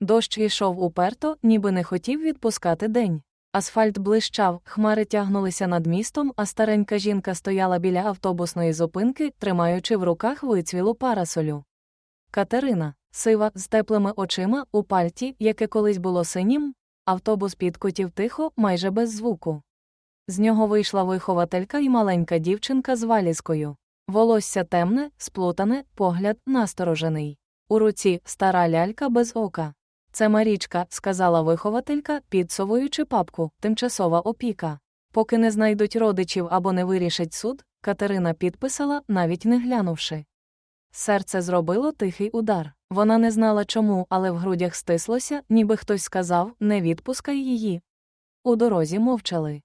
Дощ йшов уперто, ніби не хотів відпускати день. Асфальт блищав, хмари тягнулися над містом, а старенька жінка стояла біля автобусної зупинки, тримаючи в руках вицвілу парасолю. Катерина, сива, з теплими очима, у пальті, яке колись було синім, автобус підкотів тихо, майже без звуку. З нього вийшла вихователька і маленька дівчинка з валізкою. Волосся темне, сплутане, погляд насторожений. У руці стара лялька без ока. Це Марічка, сказала вихователька, підсовуючи папку, тимчасова опіка. Поки не знайдуть родичів або не вирішить суд, Катерина підписала, навіть не глянувши. Серце зробило тихий удар. Вона не знала чому, але в грудях стислося, ніби хтось сказав не відпускай її. У дорозі мовчали.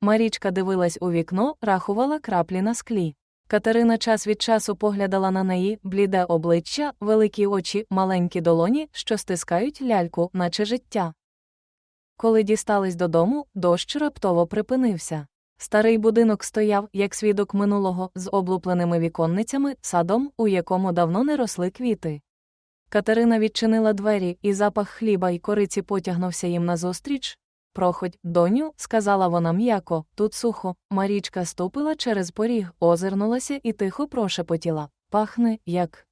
Марічка дивилась у вікно, рахувала краплі на склі. Катерина час від часу поглядала на неї, бліде обличчя, великі очі, маленькі долоні, що стискають ляльку, наче життя. Коли дістались додому, дощ раптово припинився. Старий будинок стояв, як свідок минулого, з облупленими віконницями, садом, у якому давно не росли квіти. Катерина відчинила двері, і запах хліба й кориці потягнувся їм назустріч. Проходь, доню, сказала вона м'яко, тут сухо. Марічка ступила через поріг, озирнулася і тихо прошепотіла. Пахне, як.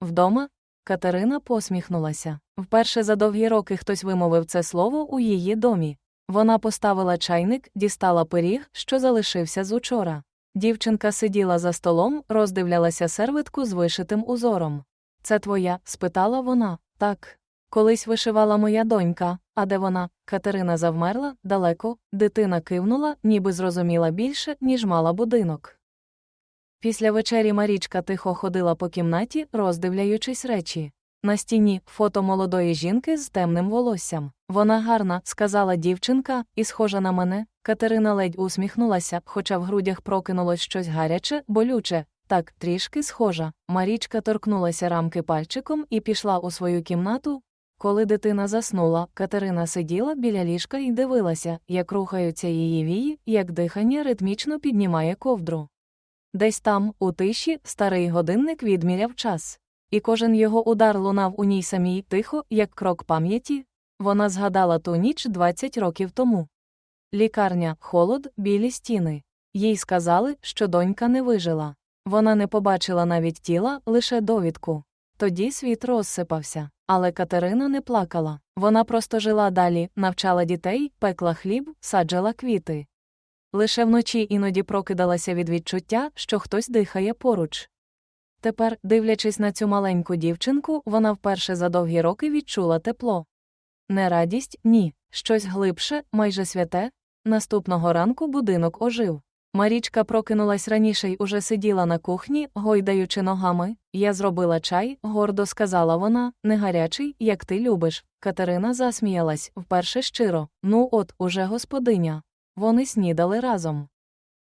Вдома? Катерина посміхнулася. Вперше за довгі роки хтось вимовив це слово у її домі. Вона поставила чайник, дістала пиріг, що залишився з учора. Дівчинка сиділа за столом, роздивлялася сервитку з вишитим узором. Це твоя? спитала вона. Так. Колись вишивала моя донька, а де вона? Катерина завмерла, далеко, дитина кивнула, ніби зрозуміла більше, ніж мала будинок. Після вечері Марічка тихо ходила по кімнаті, роздивляючись речі. На стіні фото молодої жінки з темним волоссям. Вона гарна, сказала дівчинка, і схожа на мене. Катерина ледь усміхнулася, хоча в грудях прокинулось щось гаряче, болюче. Так, трішки схожа. Марічка торкнулася рамки пальчиком і пішла у свою кімнату. Коли дитина заснула, Катерина сиділа біля ліжка і дивилася, як рухаються її вії, як дихання ритмічно піднімає ковдру. Десь там, у тиші, старий годинник відміряв час. І кожен його удар лунав у ній самій тихо, як крок пам'яті. Вона згадала ту ніч 20 років тому. Лікарня, холод, білі стіни. Їй сказали, що донька не вижила. Вона не побачила навіть тіла, лише довідку. Тоді світ розсипався. Але Катерина не плакала. Вона просто жила далі, навчала дітей, пекла хліб, саджала квіти. Лише вночі іноді прокидалася від відчуття, що хтось дихає поруч. Тепер, дивлячись на цю маленьку дівчинку, вона вперше за довгі роки відчула тепло. Не радість, ні, щось глибше, майже святе. Наступного ранку будинок ожив. Марічка прокинулась раніше й уже сиділа на кухні, гойдаючи ногами. Я зробила чай, гордо сказала вона, не гарячий, як ти любиш. Катерина засміялась, вперше щиро. Ну, от, уже господиня. Вони снідали разом.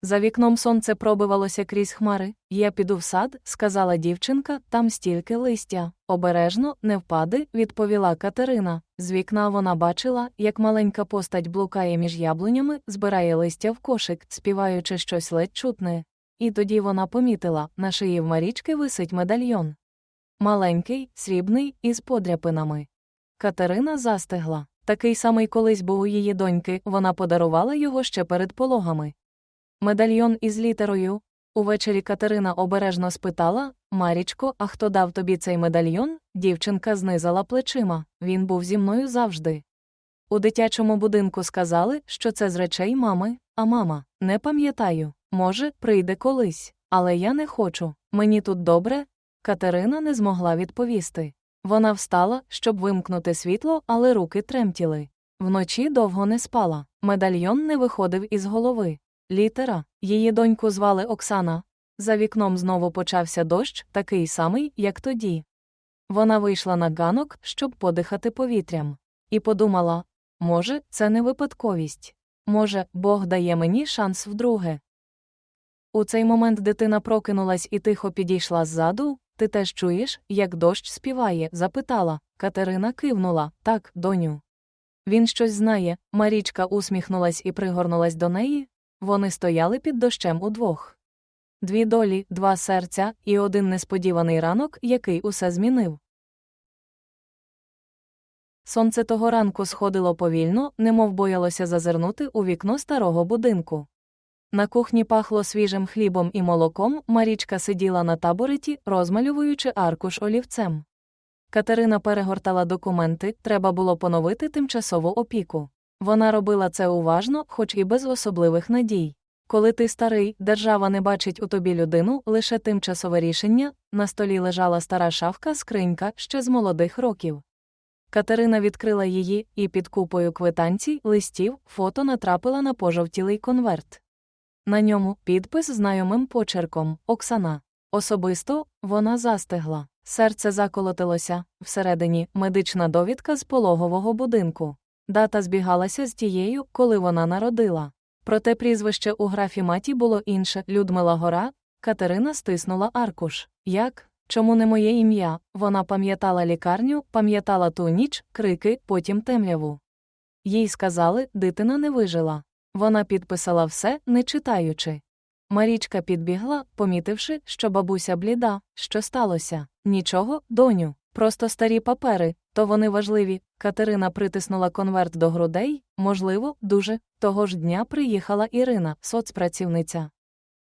За вікном сонце пробивалося крізь хмари. Я піду в сад, сказала дівчинка, там стільки листя. Обережно, не впади, відповіла Катерина. З вікна вона бачила, як маленька постать блукає між яблунями, збирає листя в кошик, співаючи щось ледь чутне. І тоді вона помітила, на шиї в Марічки висить медальйон. Маленький, срібний, із подряпинами. Катерина застигла. Такий самий колись був у її доньки, вона подарувала його ще перед пологами. Медальйон із літерою. Увечері Катерина обережно спитала Марічко, а хто дав тобі цей медальйон? Дівчинка знизала плечима. Він був зі мною завжди. У дитячому будинку сказали, що це з речей мами, а мама, не пам'ятаю, може, прийде колись, але я не хочу. Мені тут добре. Катерина не змогла відповісти. Вона встала, щоб вимкнути світло, але руки тремтіли. Вночі довго не спала. Медальйон не виходив із голови. Літера, її доньку звали Оксана. За вікном знову почався дощ, такий самий, як тоді. Вона вийшла на ганок, щоб подихати повітрям, і подумала може, це не випадковість. Може, Бог дає мені шанс вдруге. У цей момент дитина прокинулась і тихо підійшла ззаду. Ти теж чуєш, як дощ співає? запитала. Катерина кивнула так, доню. Він щось знає. Марічка усміхнулась і пригорнулась до неї, вони стояли під дощем удвох. Дві долі, два серця і один несподіваний ранок, який усе змінив. Сонце того ранку сходило повільно, немов боялося зазирнути у вікно старого будинку. На кухні пахло свіжим хлібом і молоком, Марічка сиділа на табуреті, розмалюючи аркуш олівцем. Катерина перегортала документи, треба було поновити тимчасову опіку. Вона робила це уважно, хоч і без особливих надій. Коли ти старий, держава не бачить у тобі людину, лише тимчасове рішення, на столі лежала стара шафка скринька ще з молодих років. Катерина відкрила її, і під купою квитанцій, листів, фото натрапила на пожовтілий конверт. На ньому підпис знайомим почерком Оксана. Особисто вона застигла. Серце заколотилося, всередині медична довідка з пологового будинку. Дата збігалася з тією, коли вона народила. Проте прізвище у графі маті було інше Людмила Гора. Катерина стиснула аркуш. Як? Чому не моє ім'я? Вона пам'ятала лікарню, пам'ятала ту ніч, крики, потім темряву. Їй сказали, дитина не вижила. Вона підписала все, не читаючи. Марічка підбігла, помітивши, що бабуся бліда, що сталося. Нічого, доню, просто старі папери, то вони важливі. Катерина притиснула конверт до грудей, можливо, дуже. Того ж дня приїхала Ірина, соцпрацівниця.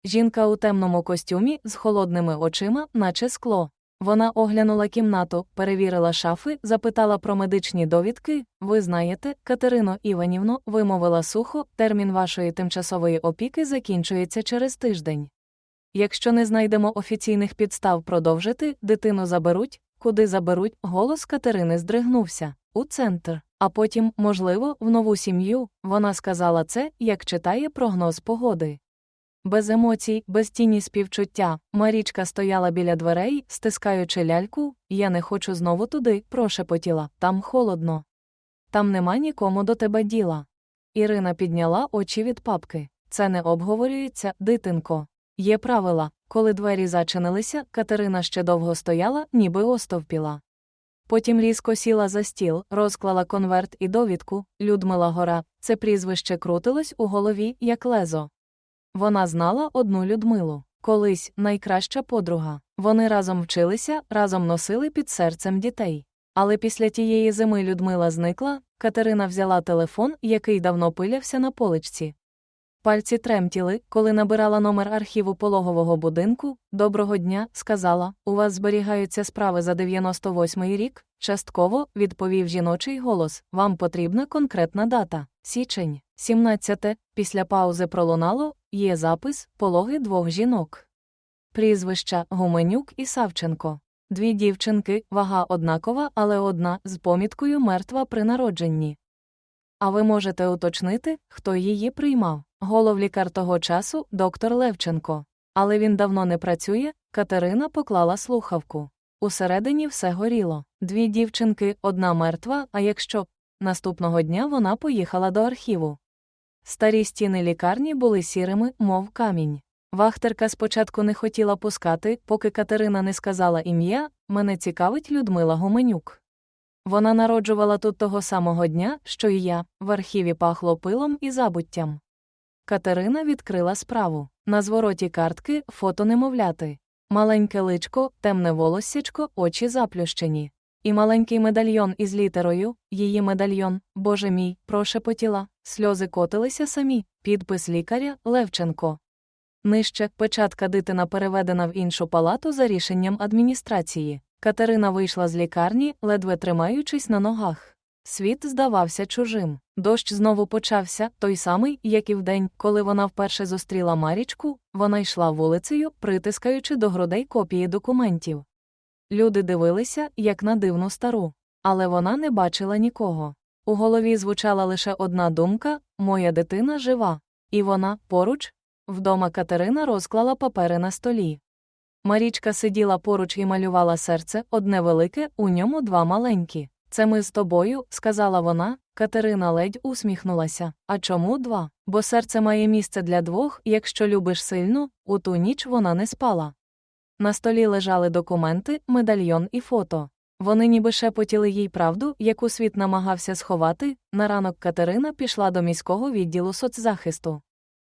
Жінка у темному костюмі з холодними очима, наче скло. Вона оглянула кімнату, перевірила шафи, запитала про медичні довідки. Ви знаєте, Катерино Іванівно, вимовила сухо, термін вашої тимчасової опіки закінчується через тиждень. Якщо не знайдемо офіційних підстав продовжити, дитину заберуть, куди заберуть, голос Катерини здригнувся у центр, а потім, можливо, в нову сім'ю. Вона сказала це, як читає прогноз погоди. Без емоцій, без тіні співчуття, Марічка стояла біля дверей, стискаючи ляльку, я не хочу знову туди, прошепотіла, там холодно. Там нема нікому до тебе діла. Ірина підняла очі від папки. Це не обговорюється, дитинко. Є правила. Коли двері зачинилися, Катерина ще довго стояла, ніби остовпіла. Потім різко сіла за стіл, розклала конверт і довідку Людмила Гора. Це прізвище крутилось у голові, як лезо. Вона знала одну Людмилу, колись найкраща подруга. Вони разом вчилися, разом носили під серцем дітей. Але після тієї зими Людмила зникла, Катерина взяла телефон, який давно пилявся на поличці. Пальці тремтіли, коли набирала номер архіву пологового будинку. Доброго дня, сказала, у вас зберігаються справи за 98-й рік. Частково, відповів жіночий голос, вам потрібна конкретна дата. Січень, 17. Після паузи пролунало, є запис, пологи двох жінок. Прізвища Гуменюк і Савченко. Дві дівчинки, вага однакова, але одна з поміткою мертва при народженні. А ви можете уточнити, хто її приймав? Головлікар того часу доктор Левченко. Але він давно не працює. Катерина поклала слухавку. Усередині все горіло. Дві дівчинки, одна мертва, а якщо наступного дня вона поїхала до архіву. Старі стіни лікарні були сірими, мов камінь. Вахтерка спочатку не хотіла пускати, поки Катерина не сказала ім'я, мене цікавить Людмила Гуменюк. Вона народжувала тут того самого дня, що і я, в архіві пахло пилом і забуттям. Катерина відкрила справу. На звороті картки фото немовляти. Маленьке личко, темне волоссячко, очі заплющені. І маленький медальйон із літерою, її медальйон, боже мій, прошепотіла, сльози котилися самі, підпис лікаря Левченко. Нижче печатка дитина переведена в іншу палату за рішенням адміністрації. Катерина вийшла з лікарні, ледве тримаючись на ногах. Світ здавався чужим. Дощ знову почався, той самий, як і вдень, коли вона вперше зустріла Марічку, вона йшла вулицею, притискаючи до грудей копії документів. Люди дивилися, як на дивну стару, але вона не бачила нікого. У голові звучала лише одна думка моя дитина жива. І вона поруч. Вдома Катерина розклала папери на столі. Марічка сиділа поруч і малювала серце, одне велике, у ньому два маленькі. Це ми з тобою, сказала вона. Катерина ледь усміхнулася. А чому два? Бо серце має місце для двох, якщо любиш сильно, у ту ніч вона не спала. На столі лежали документи, медальйон і фото. Вони ніби шепотіли їй правду, яку світ намагався сховати. На ранок Катерина пішла до міського відділу соцзахисту.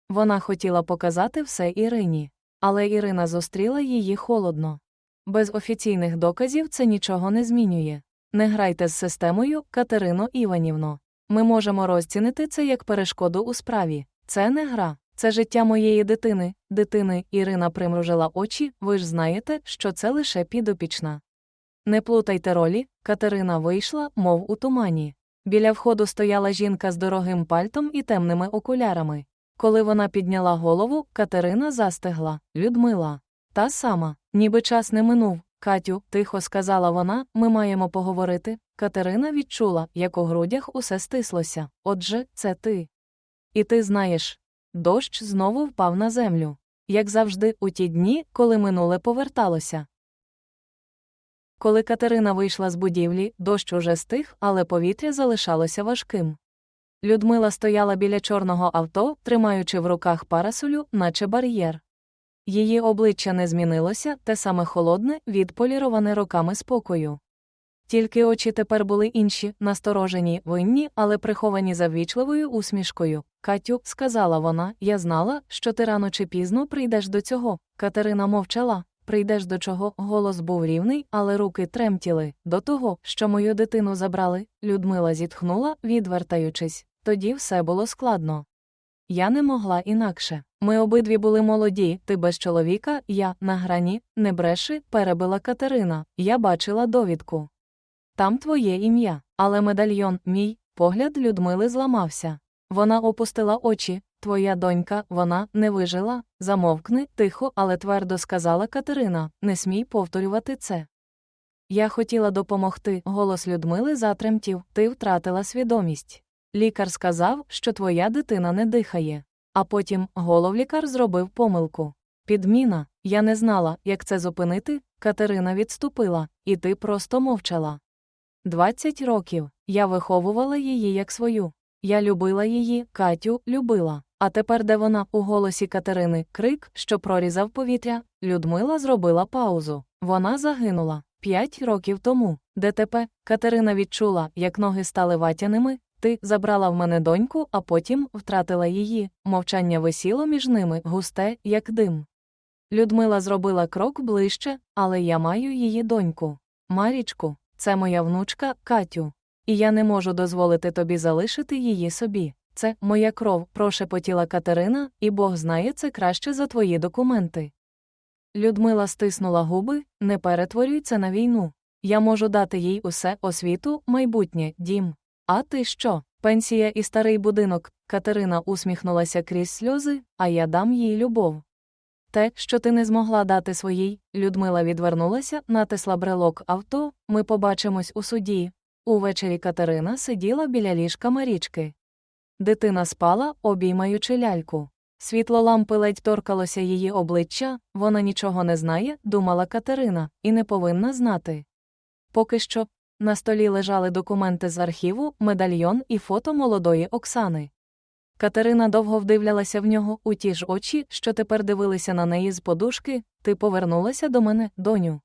Вона хотіла показати все Ірині, але Ірина зустріла її холодно. Без офіційних доказів це нічого не змінює. Не грайте з системою, Катерино Іванівно. Ми можемо розцінити це як перешкоду у справі. Це не гра, це життя моєї дитини. Дитини Ірина примружила очі, ви ж знаєте, що це лише підопічна. Не плутайте ролі, Катерина вийшла, мов у тумані. Біля входу стояла жінка з дорогим пальтом і темними окулярами. Коли вона підняла голову, Катерина застигла. Людмила. Та сама, ніби час не минув. Катю, тихо сказала вона, ми маємо поговорити. Катерина відчула, як у грудях усе стислося. Отже, це ти. І ти знаєш. Дощ знову впав на землю. Як завжди, у ті дні, коли минуле поверталося. Коли Катерина вийшла з будівлі, дощ уже стих, але повітря залишалося важким. Людмила стояла біля чорного авто, тримаючи в руках парасолю, наче бар'єр. Її обличчя не змінилося, те саме холодне, відполіроване роками спокою. Тільки очі тепер були інші, насторожені, винні, але приховані заввічливою усмішкою. Катю, сказала вона, я знала, що ти рано чи пізно прийдеш до цього. Катерина мовчала. Прийдеш до чого, голос був рівний, але руки тремтіли. До того, що мою дитину забрали, Людмила зітхнула, відвертаючись. Тоді все було складно. Я не могла інакше. Ми обидві були молоді, ти без чоловіка, я на грані, не бреши, перебила Катерина. Я бачила довідку. Там твоє ім'я, але медальйон, мій, погляд Людмили зламався. Вона опустила очі. Твоя донька, вона не вижила. Замовкни, тихо, але твердо сказала Катерина, не смій повторювати це. Я хотіла допомогти. Голос Людмили затремтів, ти втратила свідомість. Лікар сказав, що твоя дитина не дихає. А потім головлікар зробив помилку. Підміна, я не знала, як це зупинити. Катерина відступила, і ти просто мовчала. Двадцять років я виховувала її як свою. Я любила її, Катю, любила. А тепер, де вона у голосі Катерини, крик, що прорізав повітря, Людмила зробила паузу. Вона загинула п'ять років тому. ДТП Катерина відчула, як ноги стали ватяними. Ти забрала в мене доньку, а потім втратила її. Мовчання висіло між ними, густе, як дим. Людмила зробила крок ближче, але я маю її доньку. Марічку, це моя внучка, Катю. І я не можу дозволити тобі залишити її собі. Це моя кров, прошепотіла Катерина, і Бог знає це краще за твої документи. Людмила стиснула губи, не перетворюй це на війну. Я можу дати їй усе освіту, майбутнє, дім. А ти що? Пенсія і старий будинок. Катерина усміхнулася крізь сльози, а я дам їй любов. Те, що ти не змогла дати своїй, Людмила відвернулася, натисла брелок авто, ми побачимось у суді. Увечері Катерина сиділа біля ліжка Марічки. Дитина спала, обіймаючи ляльку. Світло лампи ледь торкалося її обличчя, вона нічого не знає, думала Катерина, і не повинна знати. Поки що на столі лежали документи з архіву, медальйон і фото молодої Оксани. Катерина довго вдивлялася в нього у ті ж очі, що тепер дивилися на неї з подушки ти повернулася до мене, доню.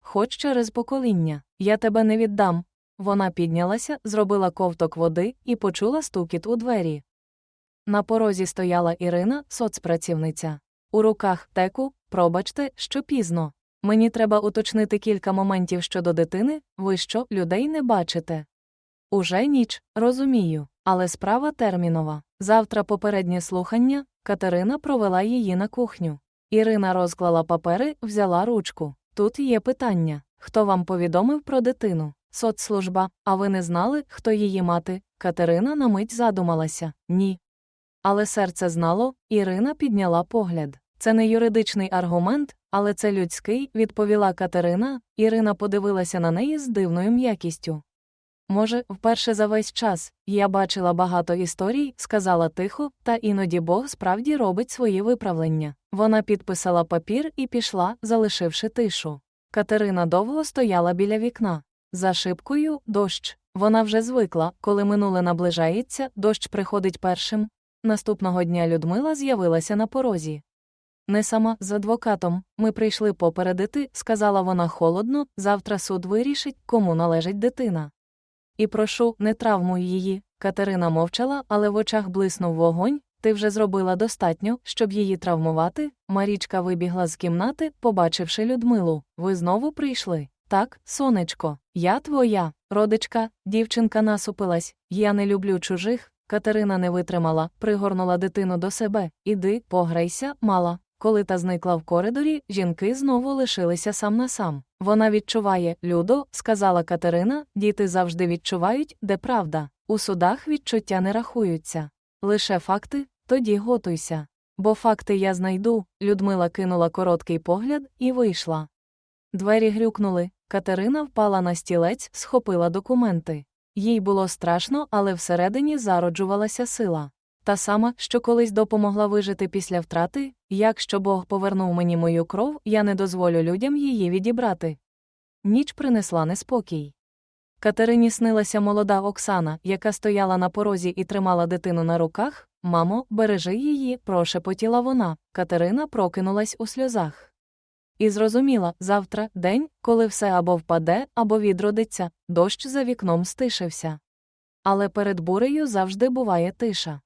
Хоч через покоління, я тебе не віддам. Вона піднялася, зробила ковток води і почула стукіт у двері. На порозі стояла Ірина, соцпрацівниця. У руках теку, пробачте, що пізно. Мені треба уточнити кілька моментів щодо дитини, ви що, людей не бачите. Уже ніч, розумію, але справа термінова. Завтра попереднє слухання, Катерина провела її на кухню. Ірина розклала папери, взяла ручку. Тут є питання хто вам повідомив про дитину? Соцслужба, а ви не знали, хто її мати? Катерина на мить задумалася ні. Але серце знало, Ірина підняла погляд. Це не юридичний аргумент, але це людський, відповіла Катерина. Ірина подивилася на неї з дивною м'якістю. Може, вперше за весь час я бачила багато історій, сказала тихо, та іноді Бог справді робить свої виправлення. Вона підписала папір і пішла, залишивши тишу. Катерина довго стояла біля вікна. За шибкою дощ. Вона вже звикла, коли минуле наближається, дощ приходить першим. Наступного дня Людмила з'явилася на порозі. Не сама з адвокатом, ми прийшли попередити, сказала вона холодно, завтра суд вирішить, кому належить дитина. І прошу, не травмуй її. Катерина мовчала, але в очах блиснув вогонь. Ти вже зробила достатньо, щоб її травмувати. Марічка вибігла з кімнати, побачивши Людмилу. Ви знову прийшли. Так, сонечко, я твоя. Родичка, дівчинка насупилась. Я не люблю чужих. Катерина не витримала, пригорнула дитину до себе. Іди, пограйся, мала. Коли та зникла в коридорі, жінки знову лишилися сам на сам. Вона відчуває, Людо, сказала Катерина, діти завжди відчувають, де правда. У судах відчуття не рахуються. Лише факти, тоді готуйся. Бо факти я знайду. Людмила кинула короткий погляд і вийшла. Двері грюкнули. Катерина впала на стілець, схопила документи. Їй було страшно, але всередині зароджувалася сила. Та сама, що колись допомогла вижити після втрати, якщо Бог повернув мені мою кров, я не дозволю людям її відібрати. Ніч принесла неспокій. Катерині снилася молода Оксана, яка стояла на порозі і тримала дитину на руках. Мамо, бережи її, прошепотіла вона. Катерина прокинулась у сльозах. І зрозуміла завтра день, коли все або впаде, або відродиться, дощ за вікном стишився. Але перед бурею завжди буває тиша.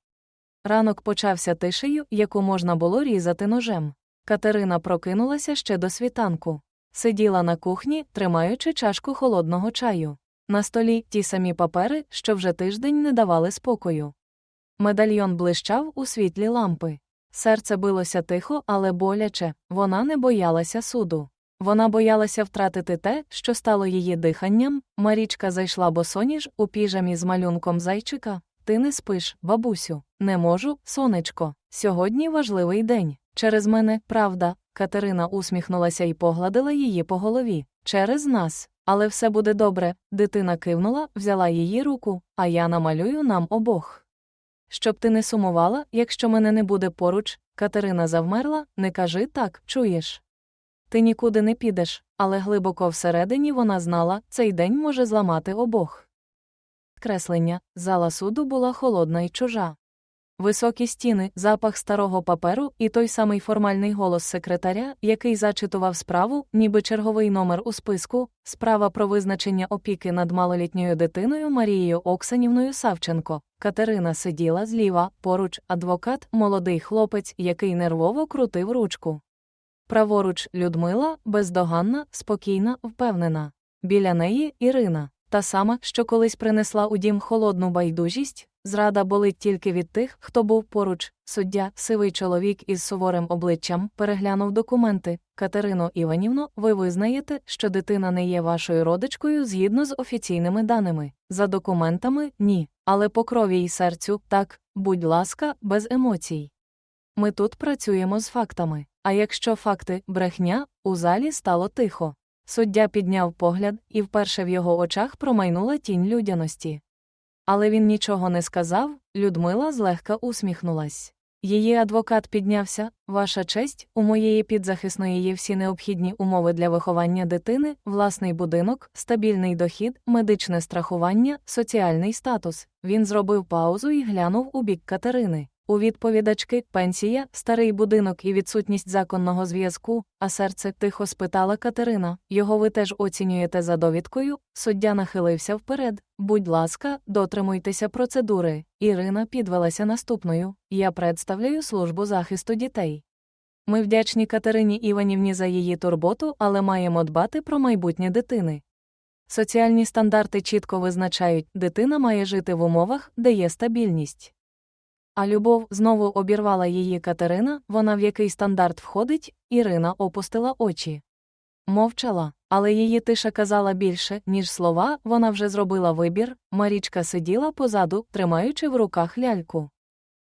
Ранок почався тишею, яку можна було різати ножем. Катерина прокинулася ще до світанку. Сиділа на кухні, тримаючи чашку холодного чаю. На столі ті самі папери, що вже тиждень не давали спокою. Медальйон блищав у світлі лампи. Серце билося тихо, але боляче, вона не боялася суду. Вона боялася втратити те, що стало її диханням. Марічка зайшла босоніж у піжамі з малюнком зайчика. Ти не спиш, бабусю. Не можу, сонечко. Сьогодні важливий день. Через мене, правда. Катерина усміхнулася і погладила її по голові. Через нас. Але все буде добре. Дитина кивнула, взяла її руку, а я намалюю нам обох. Щоб ти не сумувала, якщо мене не буде поруч, Катерина завмерла, не кажи так, чуєш. Ти нікуди не підеш, але глибоко всередині вона знала, цей день може зламати обох. Креслення, зала суду була холодна і чужа. Високі стіни, запах старого паперу і той самий формальний голос секретаря, який зачитував справу, ніби черговий номер у списку, справа про визначення опіки над малолітньою дитиною Марією Оксанівною Савченко. Катерина сиділа зліва, поруч адвокат, молодий хлопець, який нервово крутив ручку. Праворуч Людмила, бездоганна, спокійна, впевнена. Біля неї Ірина, та сама, що колись принесла у дім холодну байдужість, Зрада болить тільки від тих, хто був поруч. Суддя, сивий чоловік із суворим обличчям, переглянув документи. Катерино Іванівно, ви визнаєте, що дитина не є вашою родичкою згідно з офіційними даними. За документами ні. Але по крові й серцю так, будь ласка, без емоцій. Ми тут працюємо з фактами. А якщо факти брехня, у залі стало тихо. Суддя підняв погляд, і вперше в його очах промайнула тінь людяності. Але він нічого не сказав, Людмила злегка усміхнулась. Її адвокат піднявся, ваша честь, у моєї підзахисної є всі необхідні умови для виховання дитини, власний будинок, стабільний дохід, медичне страхування, соціальний статус. Він зробив паузу і глянув у бік Катерини. У відповідачки пенсія, старий будинок і відсутність законного зв'язку, а серце тихо спитала Катерина. Його ви теж оцінюєте за довідкою. Суддя нахилився вперед. Будь ласка, дотримуйтеся процедури. Ірина підвелася наступною. Я представляю службу захисту дітей. Ми вдячні Катерині Іванівні за її турботу, але маємо дбати про майбутнє дитини. Соціальні стандарти чітко визначають, дитина має жити в умовах, де є стабільність. А любов знову обірвала її Катерина, вона в який стандарт входить, Ірина опустила очі. Мовчала, але її тиша казала більше, ніж слова, вона вже зробила вибір. Марічка сиділа позаду, тримаючи в руках ляльку.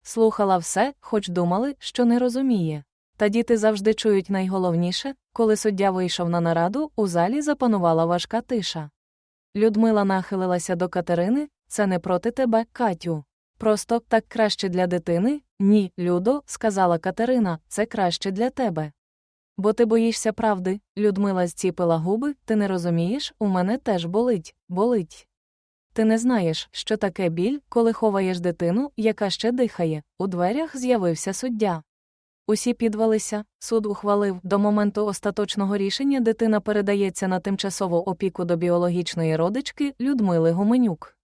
Слухала все, хоч думали, що не розуміє. Та діти завжди чують найголовніше, коли суддя вийшов на нараду, у залі запанувала важка тиша. Людмила нахилилася до Катерини це не проти тебе, Катю. Просто так краще для дитини? Ні, Людо, сказала Катерина, це краще для тебе. Бо ти боїшся правди, Людмила зціпила губи, ти не розумієш, у мене теж болить, болить. Ти не знаєш, що таке біль, коли ховаєш дитину, яка ще дихає. У дверях з'явився суддя. Усі підвалися, суд ухвалив до моменту остаточного рішення дитина передається на тимчасову опіку до біологічної родички Людмили Гуменюк.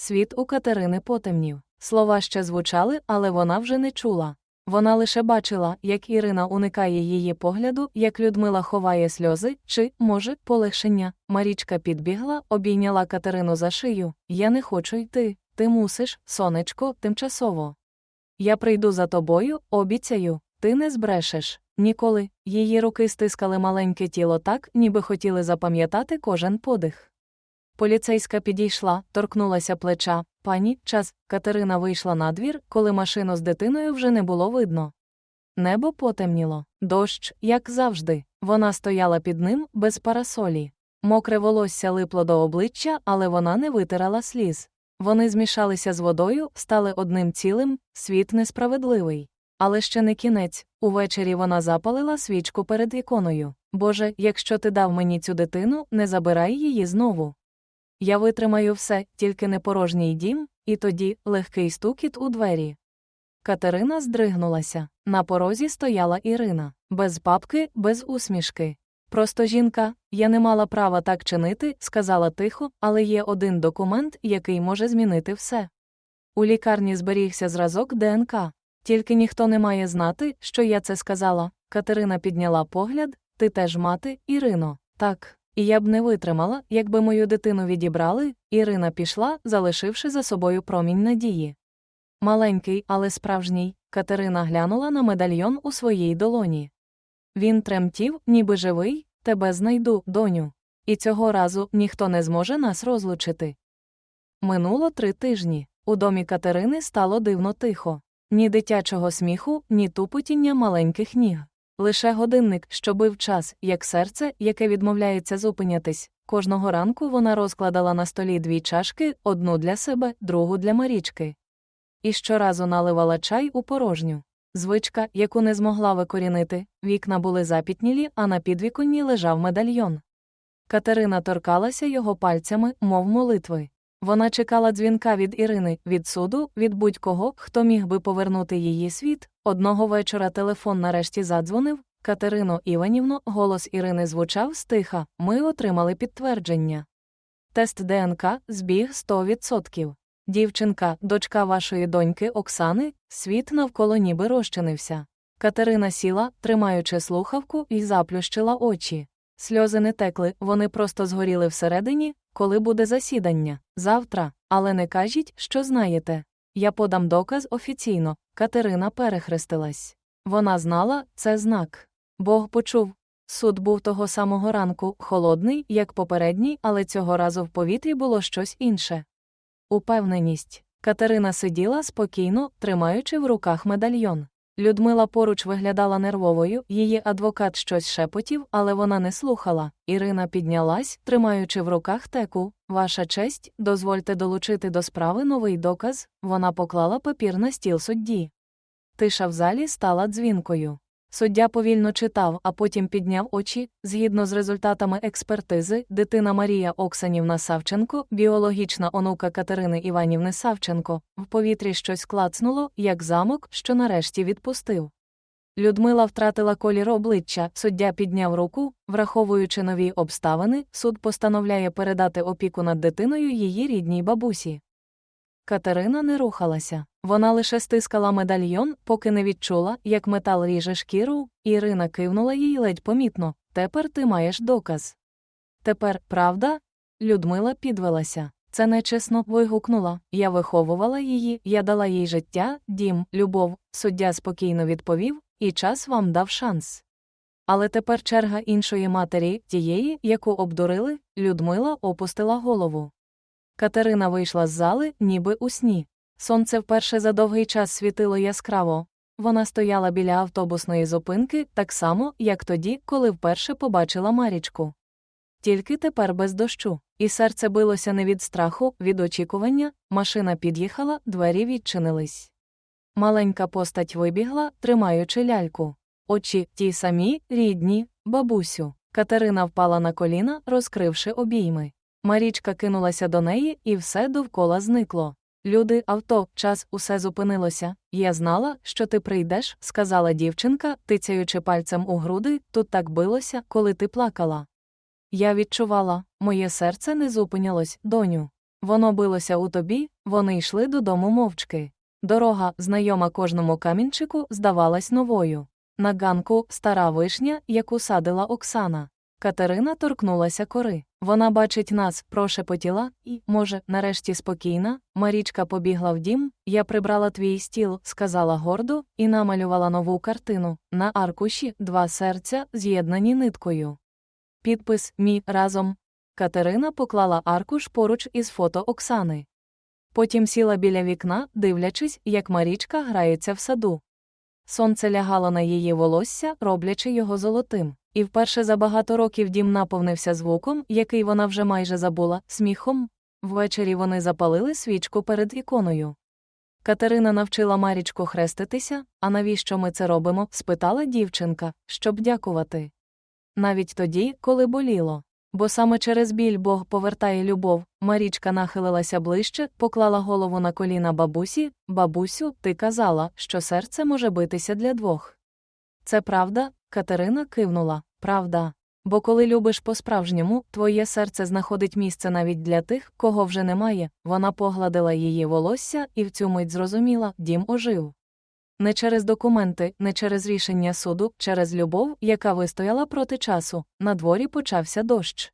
Світ у Катерини потемнів. Слова ще звучали, але вона вже не чула. Вона лише бачила, як Ірина уникає її погляду, як Людмила ховає сльози, чи, може, полегшення. Марічка підбігла, обійняла Катерину за шию. Я не хочу йти. Ти мусиш, сонечко, тимчасово. Я прийду за тобою, обіцяю, ти не збрешеш. Ніколи. Її руки стискали маленьке тіло так, ніби хотіли запам'ятати кожен подих. Поліцейська підійшла, торкнулася плеча. Пані, час. Катерина вийшла на двір, коли машину з дитиною вже не було видно. Небо потемніло, дощ, як завжди. Вона стояла під ним без парасолі. Мокре волосся липло до обличчя, але вона не витирала сліз. Вони змішалися з водою, стали одним цілим, світ несправедливий. Але ще не кінець. Увечері вона запалила свічку перед іконою. Боже, якщо ти дав мені цю дитину, не забирай її знову. Я витримаю все, тільки не порожній дім, і тоді легкий стукіт у двері. Катерина здригнулася. На порозі стояла Ірина, без папки, без усмішки. Просто жінка, я не мала права так чинити, сказала тихо, але є один документ, який може змінити все. У лікарні зберігся зразок ДНК. Тільки ніхто не має знати, що я це сказала. Катерина підняла погляд, ти теж мати, Ірино. Так, і я б не витримала, якби мою дитину відібрали. Ірина пішла, залишивши за собою промінь надії. Маленький, але справжній, Катерина глянула на медальйон у своїй долоні. Він тремтів, ніби живий, тебе знайду, доню. І цього разу ніхто не зможе нас розлучити. Минуло три тижні. У домі Катерини стало дивно тихо. Ні дитячого сміху, ні тупотіння маленьких ніг. Лише годинник, що бив час, як серце, яке відмовляється зупинятись. Кожного ранку вона розкладала на столі дві чашки, одну для себе, другу для Марічки. І щоразу наливала чай у порожню. Звичка, яку не змогла викорінити, вікна були запітнілі, а на підвіконні лежав медальйон. Катерина торкалася його пальцями, мов молитви. Вона чекала дзвінка від Ірини, від суду, від будь-кого, хто міг би повернути її світ. Одного вечора телефон нарешті задзвонив. Катерино Іванівно, голос Ірини звучав стиха. Ми отримали підтвердження. Тест ДНК збіг 100%. Дівчинка, дочка вашої доньки Оксани, світ навколо ніби розчинився. Катерина сіла, тримаючи слухавку, і заплющила очі. Сльози не текли, вони просто згоріли всередині, коли буде засідання. Завтра, але не кажіть, що знаєте. Я подам доказ офіційно. Катерина перехрестилась. Вона знала, це знак. Бог почув. Суд був того самого ранку, холодний, як попередній, але цього разу в повітрі було щось інше. Упевненість. Катерина сиділа спокійно, тримаючи в руках медальйон. Людмила поруч виглядала нервовою, її адвокат щось шепотів, але вона не слухала. Ірина піднялась, тримаючи в руках теку. Ваша честь, дозвольте долучити до справи новий доказ. Вона поклала папір на стіл судді. Тиша в залі стала дзвінкою. Суддя повільно читав, а потім підняв очі. Згідно з результатами експертизи, дитина Марія Оксанівна Савченко, біологічна онука Катерини Іванівни Савченко, в повітрі щось клацнуло, як замок, що нарешті відпустив. Людмила втратила колір обличчя, суддя підняв руку, враховуючи нові обставини, суд постановляє передати опіку над дитиною її рідній бабусі. Катерина не рухалася. Вона лише стискала медальйон, поки не відчула, як метал ріже шкіру, Ірина кивнула їй ледь помітно. Тепер ти маєш доказ. Тепер, правда? Людмила підвелася. Це нечесно вигукнула. Я виховувала її, я дала їй життя, дім, любов. Суддя спокійно відповів, і час вам дав шанс. Але тепер черга іншої матері, тієї, яку обдурили, Людмила опустила голову. Катерина вийшла з зали, ніби у сні. Сонце вперше за довгий час світило яскраво. Вона стояла біля автобусної зупинки так само, як тоді, коли вперше побачила Марічку. Тільки тепер без дощу, і серце билося не від страху, від очікування, машина під'їхала, двері відчинились. Маленька постать вибігла, тримаючи ляльку. Очі ті самі, рідні, бабусю. Катерина впала на коліна, розкривши обійми. Марічка кинулася до неї, і все довкола зникло. Люди, авто, час, усе зупинилося. Я знала, що ти прийдеш, сказала дівчинка, тицяючи пальцем у груди, тут так билося, коли ти плакала. Я відчувала, моє серце не зупинялось, доню. Воно билося у тобі, вони йшли додому мовчки. Дорога, знайома кожному камінчику, здавалась новою. На ганку стара вишня, яку садила Оксана. Катерина торкнулася кори. Вона бачить нас, прошепотіла, і, може, нарешті спокійна. Марічка побігла в дім, я прибрала твій стіл, сказала гордо, і намалювала нову картину. На аркуші два серця, з'єднані ниткою. Підпис Мі разом. Катерина поклала аркуш поруч із фото Оксани. Потім сіла біля вікна, дивлячись, як Марічка грається в саду. Сонце лягало на її волосся, роблячи його золотим. І вперше за багато років дім наповнився звуком, який вона вже майже забула, сміхом. Ввечері вони запалили свічку перед іконою. Катерина навчила Марічку хреститися, а навіщо ми це робимо? спитала дівчинка, щоб дякувати. Навіть тоді, коли боліло. Бо саме через біль Бог повертає любов. Марічка нахилилася ближче, поклала голову на коліна бабусі. Бабусю, ти казала, що серце може битися для двох. Це правда? Катерина кивнула. Правда. Бо коли любиш по-справжньому, твоє серце знаходить місце навіть для тих, кого вже немає. Вона погладила її волосся і в цю мить зрозуміла, дім ожив. Не через документи, не через рішення суду, через любов, яка вистояла проти часу. На дворі почався дощ.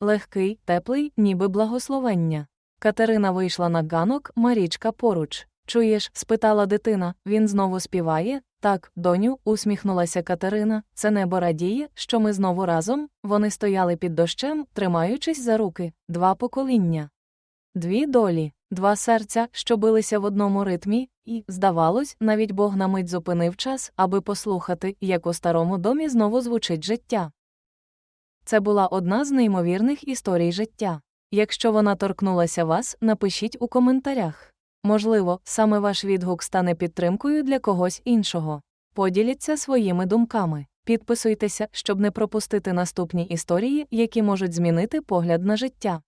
Легкий, теплий, ніби благословення. Катерина вийшла на ганок, Марічка поруч. Чуєш? спитала дитина. Він знову співає. Так, доню, усміхнулася Катерина. Це небо радіє, що ми знову разом. Вони стояли під дощем, тримаючись за руки, два покоління. Дві долі, два серця, що билися в одному ритмі, і, здавалось, навіть Бог на мить зупинив час, аби послухати, як у старому домі знову звучить життя. Це була одна з неймовірних історій життя. Якщо вона торкнулася вас, напишіть у коментарях. Можливо, саме ваш відгук стане підтримкою для когось іншого. Поділіться своїми думками. Підписуйтеся, щоб не пропустити наступні історії, які можуть змінити погляд на життя.